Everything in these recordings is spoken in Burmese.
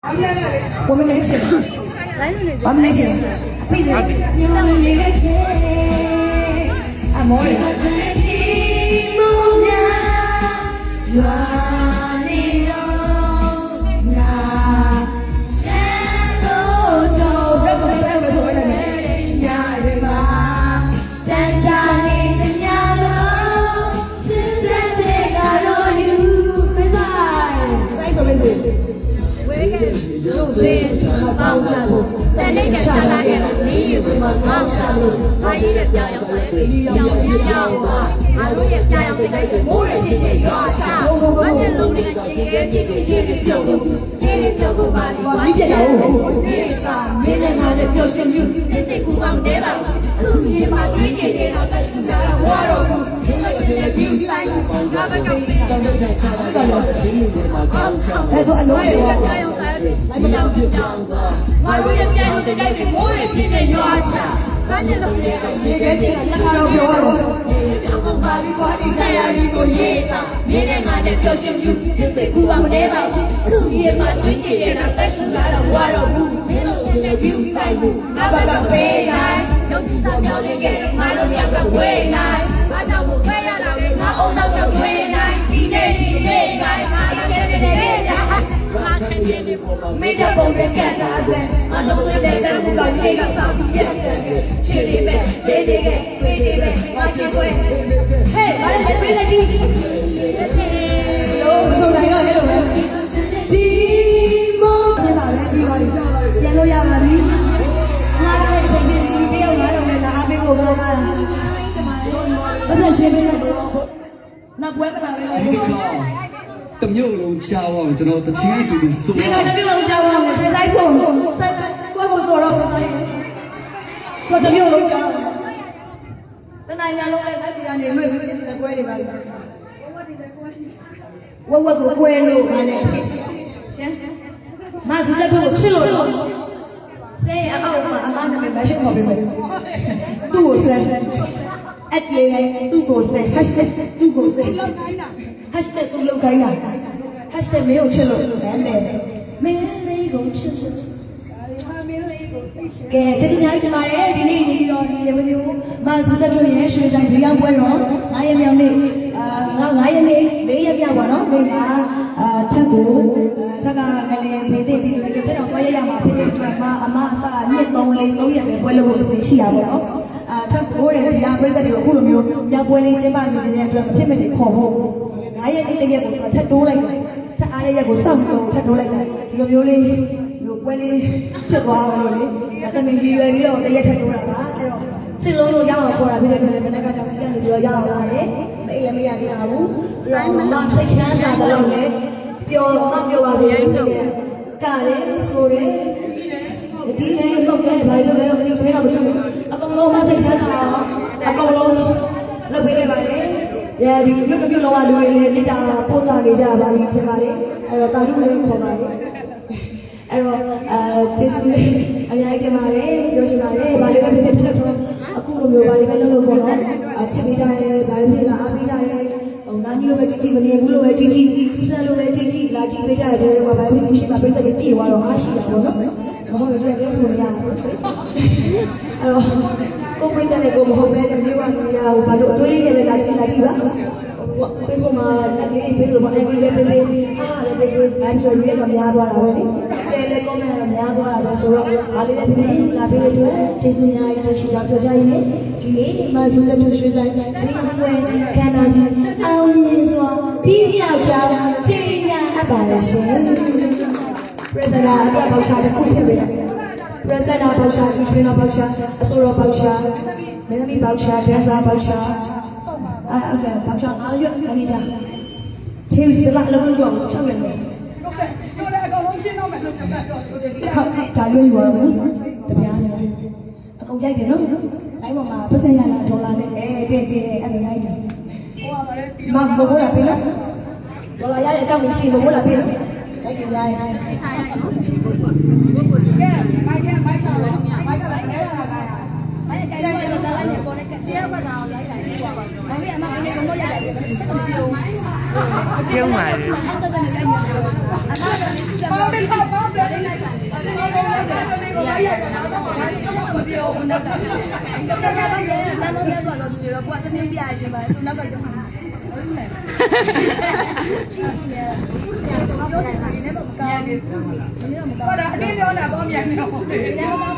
我们没事，我们没 ပေါင်းချလို့တန်လေးကချလာခဲ့လို့မီးယူပြီးမှပေါင်းချလို့မကြီးတဲ့ပြောင်ရောင်လေးပြီးရောင်ပြပြောင်းသွားငါတို့ရဲ့ပြောင်ရောင်လေးကိုမိုးရခြင်းနဲ့ရွာချမနဲ့လုံးတွေကရေခဲပြည့်ပြီးရေတွေပြုတ်လို့ရေတွေပြုတ်ကုန်ပါလိမ့်မယ်ပြည့်တယ်ဟုတ်ဒီကမင်းနဲ့ငါနဲ့ပျော်ရွှင်မှုတစ်တစ်ကူပေါင်းနေပါအခုရေမှာတွေးကြည့်နေတော့တက်စူတာဝါတော့ဘူးဒီလိုတွေဒီဆိုင်ကိုပုံထားမကောင်းဘူးတော်တော်ချာတာတော့ဒီလိုမျိုးပါကောင်းဆောင်အဲ့တော့အလုံးတွေပါ တွေမီးရောင်ပြောင်းသွားငါတို့ရဲ့ပြန်လို့တိုက်တွေမိုးတွေပြင်းနေရွာချဘာနဲ့လို့လဲရေခဲကြီးကလက်ကတော့ပြောတော့ပြောပုံပါပြီးခေါ်ဒီတရားကြီးကိုရေးတာနေနဲ့ငါနဲ့ပျော်ရွှင်ပြုဒီသိကူပါမနေပါဘူးသူရဲ့မှာတွေးကြည့်ရတာတက်ရှင်လာတော့ဝါတော့ဘူးမင်းတို့လည်း view ဆိုင်ဘူးအဘကပေးလိုက်ရုပ်ကြည့်တာပြောနေကြတယ်ငါတို့ရောက်ကဝေးနိုင်ဘာကြောင့်မို့ မင်းတဲ့ပုံတွေကတ်ထားစမ်းမလုံးတဲ့လက်ကန်ကဒီကစားပြီးရက်ပြန်တယ်ရှင်လေးပဲလေးလေးပဲပေးလေးပဲမချင်ခွဲဟဲ့ဘာလဲပေးလိုက်ကြည့်လို့ဆိုတိုင်းတော့အဲ့လိုပဲဒီမောချင်ပါလေပြီးပါပြီပြန်လို့ရပါပြီငါတို့ရဲ့ချိန်ကဒီတယောက်လာတော့လည်းလာပေးဖို့ပြောပါဘာသာရှင်ပဲနော်ပွဲကလာပဲ တမျိုးလုံးချအောင်ကျွန်တော်တချင်းအတူတူစိုးဒီရကောင်တစ်ပြုတ်လုံးကြောင်းအောင်စေဆိုင်ဆုံးဆက်ကွဲဖို့တော်တော့စေဆိုင်ကိုတစ်ပြုတ်လုံးကြောင်းတနိုင်ငံလုံးလည်းလက်ပြည်ကနေလွှင့်ပြီးချင်းတဲ့ကွဲတွေပါဝဝကိုကွဲလို့ငါလည်းရှင်းရှင်းမဆူတက်ထုတ်ကိုချစ်လို့တော့ဆဲအအောက်မှာအမနာမည်မရှိခေါ်ပေးမယ်သူ့ကိုဆဲအက်လေးသူ့ကိုဆဲ hashtag သူ့ကိုဆဲ hashtag သူ့လောက်ခိုင်းတာ hashtag မင်းကိုချစ်လို့ဆဲလေမင်းလေးကိုချစ်လို့ကဲကျေးဇူးများတင်ပါတယ်ဒီနေ့နေပြီးတော့ဒီရေမမျိုးမဆူတက်ထုတ်ရဲ့ရွှေဆိုင်ဇီအောင်ပွဲတော်9ရက်မြောက်နေ့အာ9ရက်နေ့4ရက်မြောက်ပါတော့နေ့မှာအာထက်ကိုထက်ကငလည်းဖေးသိပြီးတော့တက်တော့ပွဲရရမှာဖြစ်တဲ့အတွက်မှာအမအစကနှစ်3လေး3ရက်ပဲပွဲလို့ဖို့ရှိရပါတော့အာထက်ကိုရဲ့ဒီလာပြည်သက်တွေကိုအခုလိုမျိုးမြောက်ပွဲလေးကျင်းပစီစဉ်တဲ့အတွက်ဖြစ်မနေခေါ်ဖို့ 9ရက်နေ့တရက်ကိုထက်တိုးလိုက်ထက်အားရရက်ကိုစောင့်ပြီးတော့ထက်တိုးလိုက်တယ်ဒီလိုမျိုးလေးလို့ပွဲလေးဖြစ်သွားလို့လေဒါတမင်ရည်ရွယ်ပြီးတော့တရက်ထက်တိုးတာပါအဲ့တော့ချစ်လုံးလို့ရအောင်ခေါ်တာဖြစ်တဲ့အတွက်လည်းဘယ်နှကတော့ကြည့်ရနေပြီးတော့ရအောင်လာတယ်မအိပ်လည်းမရသေးပါဘူးပြီးတော့မစိတ်ချမ်းသာတဲ့လို့လည်းပျော်မပျော်ပါစေလို့ဆိုရဲကရဲဆိုရဲဒီနေ့တော့ပဲဘာလို့လဲတော့မသိဘူးတော့မချွတ်ဘူးအကုန်လုံးမစိတ်ချမ်းသာအောင်အကုန်လုံးလုပ်ပေးခဲ့ပါတယ် အဲဒီမြို့တစ်မြို့လုံးကလူတွေလည်းမြစ်တာပို့တာနေကြပါပြီထင်ပါတယ်အဲ့တော့တာရုလည်းခေါ်ပါတယ်အဲ့တော့အဲကျေးဇူးလေးအများကြီးတင်ပါတယ်ပြောချင်ပါတယ်ဘာလို့ပဲဖြစ်ဖြစ်တော့အခုလိုမျိုးဘာလို့ပဲလုပ်လို့ပေါ့နော်အချစ်ပေးကြရဲဘာဖြစ်လာအားပေးကြရဲဟိုနာကြီးလိုပဲကြည့်ကြည့်မမြင်ဘူးလိုပဲကြည့်ကြည့်ထူးဆန်းလိုပဲကြည့်ကြည့်လာကြည့်ပေးကြရဲဆိုတော့ဘာဖြစ်ဖြစ်ရှိမှပြည့်တဲ့ပြေသွားတော့အားရှိတာပေါ့နော်မဟုတ်ရင်တည်းဆိုရရတယ်အဲ့တော့ကိုပြတဲ့ကိုမဟုတ်ပဲတဲ့မြို့ကလူရဟိုဘာလို့အတွေးလေး နဲ့လာကြည့်လာကြည့်ပါ Facebook မှာလည်းပြေးလို့မအဲ့ဒီပဲပြေးပြေးအားလည်းပြေးပြေးအဲ့ဒီလိုလေးကများသွားတာပဲလေတယ်လေ comment ကများသွားတာပဲဆိုတော့ဒါလေးလည်းပြေးလာပြေးလို့ကျေးဇူးများကြီးရှိကြပြောကြရင်းနဲ့ဒီနေ့မဆူလက်ထူရွှေဆိုင်ဇီပွဲခန္ဓာကြီးအောင်မြင်စွာပြီးပြောက်ကြောင်းချိန်ညာအပ်ပါရရှင်ပြဿနာအတွက်ပေါချတစ်ခုဖြစ်ပြီပြဿနာပေါချရွှေနာပေါချအစိုးရပေါချမင်းသမီးပေါချဒန်ဆာပေါချ အဲ့အဲ့ဒါဘာကြောင့်အားရမနေကြချေးစလာလုံးလုံးရှောက်ရတယ်ဟုတ်ကဲ့တို့လည်းအကောင်လုံးရှင်းတော့မယ်လို့ပြောတာတော့ဆိုတယ်ဒီခါဒါရွေးရွာဘူးတပြားစရာအကုန်ကြိုက်တယ်နော်အဲ့ပေါ်မှာပတ်စံရလာဒေါ်လာနဲ့အဲတဲ့တဲ့အဲ့ဒါလိုက်တယ်ဟိုကပါလေဒီမဘဘလာပြီနော်ဒေါ်လာရတဲ့အကောင့်ကြီးရှိဘဘလာပြီနော်လိုက်ကြရရကဲမိုက်ကမိုက်ဆောင်လို့မိုက်ကလည်းအဲလာတာမိုက်ကကြိုက်တယ်လာလိုက်တယ်ပေါ်နဲ့တရားပတ်တာကိုလိုက်လိုက်ပြီးပါပါမောင်လေးအမကလည်းဘလို့ရတယ်စက်မပြုံးကျုံပါလေအဲ့ဒါနဲ့ကြိုက်တယ်အမကလည်းသူကမောင်လေးကိုမရတော့တော့ဘာလို့မပြောဘူးနောက် ပြရချင်းပါသူနောက်ကကြောက်မှာဟုတ်လဲကြည့်နေပြောချင်တယ်လည်းမကောင်းဘူးဒီနေ့မကောင်းဟောတာအတင်းပြောတာတော့မြန်နေတော့ဘူး။တရားကောင်းပြီမဲ့တော့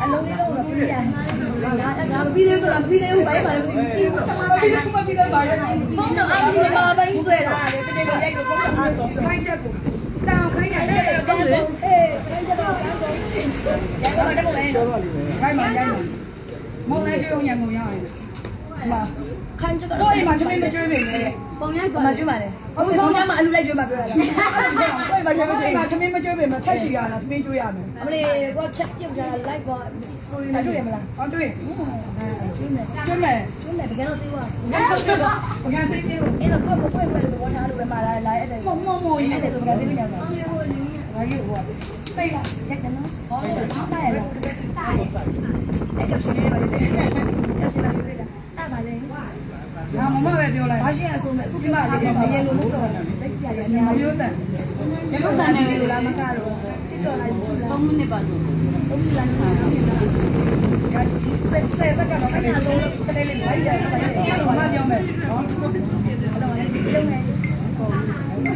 အလုံးလေးတော့ပြည့်ရ။ငါငါမပြီးသေးဘူးလားမပြီးသေးဘူးဘာမှမလုပ်ဘူး။မပြီးဘူးမပြီးတော့ပါရဲ့ဖုန်းတော့အားကြီးပါပဲတွေ့တာလေတကယ်ကိုရိုက်တော့ဖုန်းတော့အားတော့ခိုင်းချက်ကိုတောင်ခိုင်းရတဲ့အဲ့တော့ဒါလေတော့ဟေးခိုင်းကြတော့ကောင်းတော့ရိုက်ပါတော့မယ်ခိုင်းမှရိုက်မှမုံလိုက်ကြုံရံကုန်ရရင် လာခိုင်းကြတော့တော့အိမ်မှာသမီးမကျွေးပြီလေပုံရိုက်ပါမကျွေးပါနဲ့အခုဘုံကမှအလူလိုက်ကျွေးမှပြောတာလားကိုယ်ပါကျွေးမကျွေးအိမ်မှာသမီးမကျွေးပြီမထက်ရှိရလားသမီးကျွေးရမယ်အမလေးကိုချက်ပြုတ်ကြတာ live ပေါ် story နဲ့တွေ့ရမလားဟောတွေ့ကျွေးမယ်ကျွေးမယ်ကျွေးမယ်တကယ်တော့သိပါဘယ်ကန်စိတ်ပြေလို့အဲ့တော့ကိုယ်ကိုယ်ကိုယ်တော့ဝန်ထားလို့ပဲမှာလာလာအဲ့ဒါမမမကြီးအဲ့ဒါဆိုကသိနေမှာငါကြီးဟိုတိတ်လားရက်တယ်နော်ဟောဆက်တာရလားအဲ့ကပ်ရှင်လေးပါလေကပ်ရှင်လေးတွေ့ တာအဲ့ပါလေငါမမပဲပြောလိုက်ဘာရှင်အဆိုမဲ့အခုဒီမှာလေမရေလို့မတော့စိတ်ဆရာရအများကြီးမျိုးတန်ဘယ်လိုတန်နေလဲလားမကတော့တစ်တော်လိုက်ဘူးလား3မိနစ်ပါဆိုသုံးမိလားမှာဆက်ဆက်စက်ကတော့လည်းတလေးလေးလိုက်ရတယ်မမပြောမယ်နော်အဲ့တော့လည်းပြုံးနေ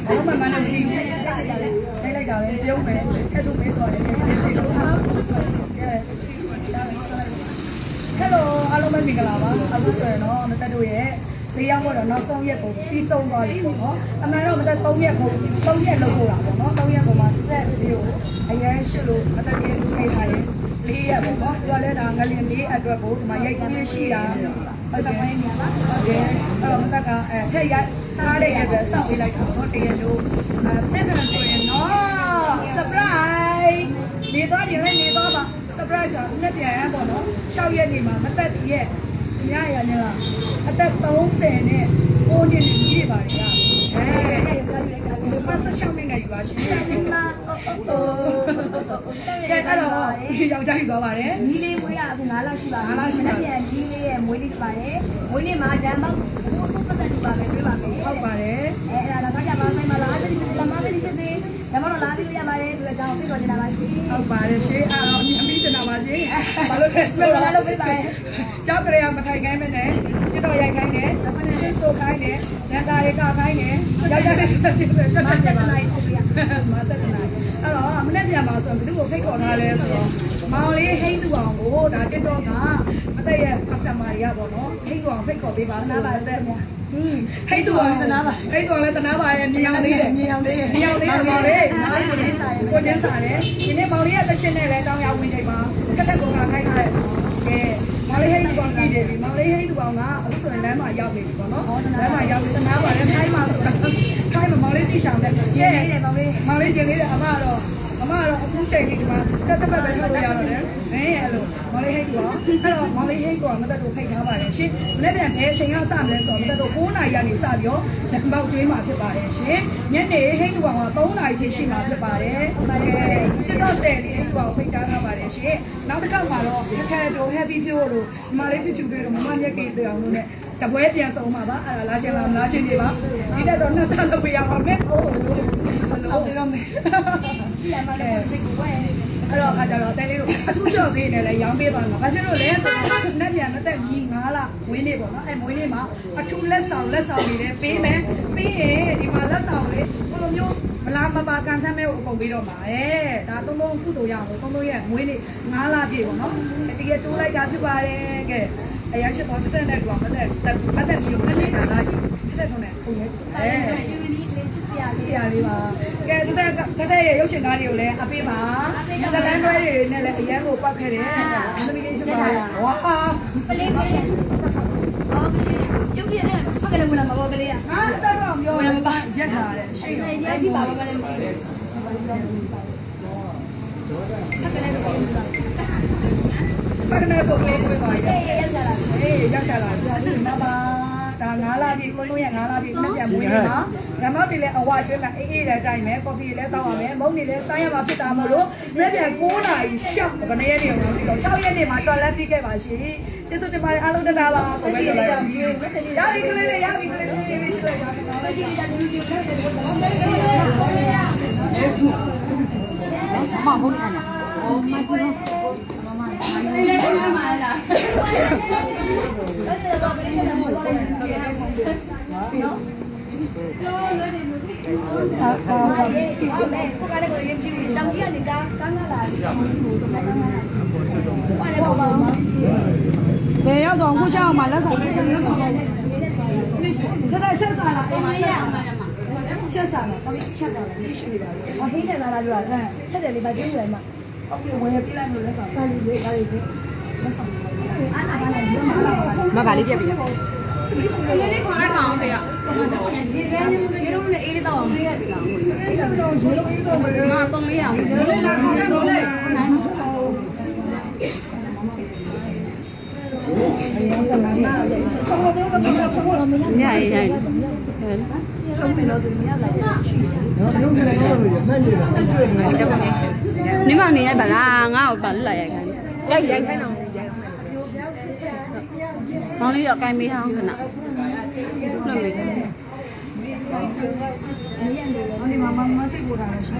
ဘာမှမလုပ်ဘူးလိုက်လိုက်တာပဲပြုံးမယ်ထက်ထုတ်မယ်ဆိုတယ်ဟယ်လိုအားလုံးပဲ မင်္ဂလာပါအခုဆိုရင်တော့မသက်တို့ရဲ့ဈေးရောက်တော့နောက်ဆုံးရက်ကိုပြီးဆုံးသွားပြီပေါ့နော်အမှန်တော့မသက်3ရက်ကို3ရက်လုပ်ဖို့တာပေါ့နော်3ရက်ကိုမှဆက်ပြီးကိုအရင်ရှိလို့မသက်ရဲ့လူခိုင်းတာလေးရက်ပေါ့နော်သူကလည်းဒါငလင်လေးအတွက်ကိုဒီမှာရိုက်ကြည့်ရှိတာဟုတ်တယ်ဟုတ်တယ်အဲ့တော့မသက်ကအဲထက်ရိုက်စားတဲ့ရက်ပဲစောက်ပေးလိုက်တာပေါ့တကယ်လို့အဲပြက်ပြက်ဆိုရင်နော် surprise နေသွားရင်လည်းနေသွားပါ surprise ဆိုတော့ပြန်ရပေါ့နော်6ရက်နေမှာမသက်ရဲ့ညရရနေလားအသက်30နဲ့9နှစ်နဲ့ကြီးပါလေအဲပတ်စချောင်းနေနေယူပါရှင်ဆက်နေမှာအိုးကဲအဲ့တော့ဒီယောက်ျားကြီးသွားပါတယ်မီးလေးမွေးရအခု9လရှိပါပြီ။ပြန်မီးလေးရဲ့မွေးလေးပါတယ်။မွေးလေးမှာဂျမ်ပေါက်ဘိုးစုပတ်သက်နေပါမယ်တွေ့ပါမယ်။ဟုတ်ပါတယ်အဲအဲ့ဒါလာစားကြပါဆိုင်မှာလာတယ်ဒီလမ်းမပဲဒီပစေ။ဒါမှတော့လာပြီးရပါတယ်ဆိုတဲ့အကြောင်းပြတော့နေတာပါရှင်ဟုတ်ပါတယ်ရှင်အဲ့တော့အမိတင်တာပါ ရှင်ဘာလို့လဲ။ဆက်လာလို့ပြပါမယ်ကြောက်ကလေးကမထိုင်ခိုင်းမနဲ့စစ်တော်ရိုက်ခိုင်းတယ်ရှင်းဆိုခိုင်းတယ်ညစာရိကခိုင်းတယ်ယောက်ျားလေးပြည့်ပြည့်။မဆက်လိုက်ပြပြ။မဆက်နေအဲ့တော့မနေ့ပြန်มาဆိုဘယ်သူ့ကိုဖိတ်ခေါ်ထားလဲဆိုတော့မောင်လေးဟိတ်သူအောင်ကိုဒါ TikTok ကမတက်ရဲ့ customer တွေကပေါ့နော်ဟိတ်သူအောင်ဖိတ်ခေါ်ပေးပါဆိုတော့တဲ့ဟင်းဟိတ်သူအောင်ဟိတ်သူအောင်လည်းတနာပါရဲ့မြင်အောင်သေးတယ်မြင်အောင်လေး။မြင်အောင်သေးတယ်မောင်လေးမောင်လေးကိုချင်းစားကိုချင်းစားတယ်ဒီနေ့မောင်လေးရဲ့တရှင်နဲ့လည်းတောင်းရဝင်ချိန်မှာ ကက်ထက်ကိုကခိုင်းထားတယ်ကဲမောင်လေးဟိတ်သူအောင်ပြည်တယ်ပြီမောင်လေးဟိတ်သူအောင်ကအခုဆိုရင်လမ်းမှာရောက်နေပြီပေါ့နော်လမ်းမှာရောက်ပြီတနာပါလည်းခိုင်းပါဆိုတာခိုင်းမှာမောင်လေးကြည့်ရှောင်တယ်ရင်းလေးတယ်ပေါ့လေမောင်လေးကျင်လေးအမကတော့ အမကတော့အခုချိန်ကြီးဒီမှာဆက်တစ်ပတ်ပဲထုတ်လို့ရတော့တယ်မင်းရဲ့အဲ့လိုမောင်လေးဟိတ်ကွာအဲ့တော့မောင်လေးဟိတ်ကွာမသက်တို့ဖိတ်ထားပါတယ်ရှင်မနေ့ပြန်ဘယ်အချိန်ကစမလဲဆိုတော့မသက်တို့9နာရီကနေစပြီးတော့လက်မောက်ကျွေးမှာဖြစ်ပါတယ်ရှင်ညနေဟိတ်ကွာက3နာရီချိန်ရှိမှာဖြစ်ပါတယ်ဟုတ်ပါတယ်တက်တော့ဆယ်လေးဟိတ်ကွာကိုဖိတ်ထားထားပါတယ်ရှင်နောက်တစ်ခါမှာတော့ခက်ခဲတို့ happy ဖြိုးတို့ဒီမှာလေးဖြူဖြူလေးတို့မမမြက်ကြီးတို့အောင်လို့ ਨੇ တပွဲပြန်ဆုံးပါပါအဲ့ဒါလာချင်လားမလာချင်နေပါဒီတက်တော့နှစ်ဆလုပ်ပြရပါမယ်ဟုတ်လို့ဟုတ်လို့တော့မယ်ရှိရမှာလည်းစိတ်ကိုဝဲအဲ့တော့အခါကျတော့တဲလေးတို့အထူးလျှော့ဈေးနဲ့လည်းရောင်းပေးပါမှာ။ဘာဖြစ်လို့လဲဆိုတော့နက်ပြန်မသက်ပြီး9လဝင်းနေပေါ့နော်။အဲမွေးနေ့မှာအထူးလက်ဆောင်လက်ဆောင်တွေလည်းပေးမယ်။ပြီးရင်ဒီမှာလက်ဆောင်လေးဘယ်လိုမျိုးမလားမပါကန်ဆန်းမဲကိုအကုန်ပေးတော့မှာ။အဲဒါသုံးလုံးကုသိုလ်ရအောင်သုံးလုံးရဲ့မွေးနေ့9လပြည့်ပေါ့နော်။တကယ်တိုးလိုက်တာဖြစ်ပါတယ်ကဲ။ အရာချက်တော့တက်တဲ့ကွာမသက်မသက်ပြီးငလေးကလာကြည့်။တက်တော့နဲ့ပုံရဲ့။အဲယူနီးလေးချစ်စရာဆလေးရာလေးပါကဲတတဲ့တတဲ့ရဲ့ရုပ်ရှင်ကားတွေကိုလည်းအပေးပါဇလန်တွဲတွေနဲ့လည်းအရန်ကိုပတ်ခဲ့တယ်သမီးလေးချစ်ပါဝါဟာပလေးလေးဟောကလေးရုပ်ပြနဲ့ဖက်ကလေးဝင်လာမှာပေါ့ကလေးကငါတက်တော့ပြောရက်ထားတယ်ရှင်းနေရောနေကြည့်ပါဘာလဲဖက်ကလေးတော့ဝင်လာ ပကနဲ့ဆိုလေးတွေပါရ အေးရောက်ကြလား အေးရောက် ချလာကြာဒီမှာပါဒါ9လပြည့်ကိုလုံးရ9လပြည့်နှစ်ပြန်မွေးနေမှာဓမ္မတွေလည်းအဝကျွေးမှာအေးအေးလည်းတိုင်မယ်ကော်ဖီလည်းတောက်ရမယ်မုန်းနေလည်းဆိုင်ရမှာဖြစ်တာမို့လို့နှစ်ပြန်9နာရီရှောက်ဘယ်နှစ်ရက်နေအောင်ပြီးတော့6ရက်နေမှာတော်လက်ပြီးခဲ့ပါရှင်ကျေးဇူးတင်ပါတယ်အားလုံးတတားပါတရှိရအောင်ကျွေးတရှိရပြီကလေးလေးရပြီကလေးလေးရှိလိုက်ရပြီတရှိရတဲ့ဒီလိုနဲ့တော့မမဟုတ်နေအဲ့နာ ဘာလဲပေါ့ပါမဘယ်ရောက်တော့ခုရှောင်းမှာလက်ဆောင်လက်ဆောင်လက်ဆောင်ဆက်ဆက်ဆက်စားလားအိမ်မရအောင်ပါမဆက်စားလားတမီးချက်စားလားရှိနေပါလေအဟိချက်လာလာပြောတာချက်တယ်လေဗာကျင်းတယ်မှာ ဟုတ်ပြီဝင်ပြလိုက်လို့လက်ဆောင်ဘာလို့လဲဘာလို့လဲအားနာပါလားဒီမှာလာပါမပါလေးပြပြရလေးလေးခေါ်လိုက်ပါအောင် တရားရေခဲရေလုံးနဲ့အေးလေးတော့ပေးရပြီလားငါပုံလေးအောင်လေးလာခေါ်လိုက်လို့လေညရရနေမနေရပါလားငါ့ကိုပါလွတ်လာရိုက်ခိုင်းရိုက်ရိုက်ခိုင်းအောင်ရိုက်မောင်လေးတော့ကိုင်းမေးအောင်ခဏလွတ်မေးဒီမှာမမစိတ်ပူတာလို့ရှိ